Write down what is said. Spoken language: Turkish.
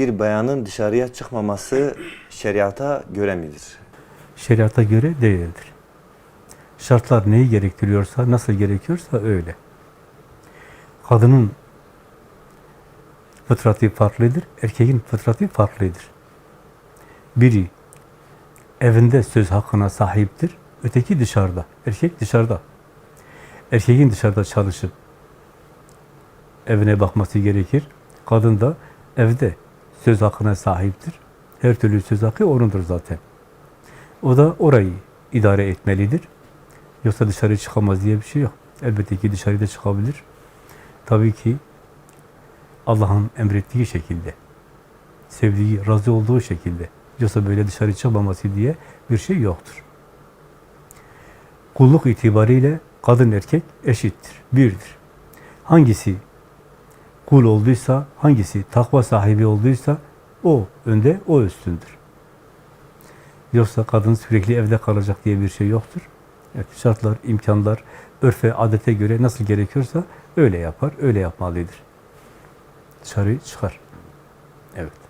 bir bayanın dışarıya çıkmaması şeriata göre midir? Şeriata göre değildir. Şartlar neyi gerektiriyorsa, nasıl gerekiyorsa öyle. Kadının fıtratı farklıdır, erkeğin fıtratı farklıdır. Biri evinde söz hakkına sahiptir, öteki dışarıda, erkek dışarıda. Erkeğin dışarıda çalışıp evine bakması gerekir. Kadın da evde söz hakkına sahiptir. Her türlü söz hakkı onundur zaten. O da orayı idare etmelidir. Yoksa dışarı çıkamaz diye bir şey yok. Elbette ki dışarıda çıkabilir. Tabii ki Allah'ın emrettiği şekilde, sevdiği, razı olduğu şekilde. Yoksa böyle dışarı çıkmaması diye bir şey yoktur. Kulluk itibariyle kadın erkek eşittir, birdir. Hangisi kul olduysa, hangisi takva sahibi olduysa o önde, o üstündür. Yoksa kadın sürekli evde kalacak diye bir şey yoktur. Evet, şartlar, imkanlar, örfe, adete göre nasıl gerekiyorsa öyle yapar, öyle yapmalıdır. Dışarı çıkar. Evet.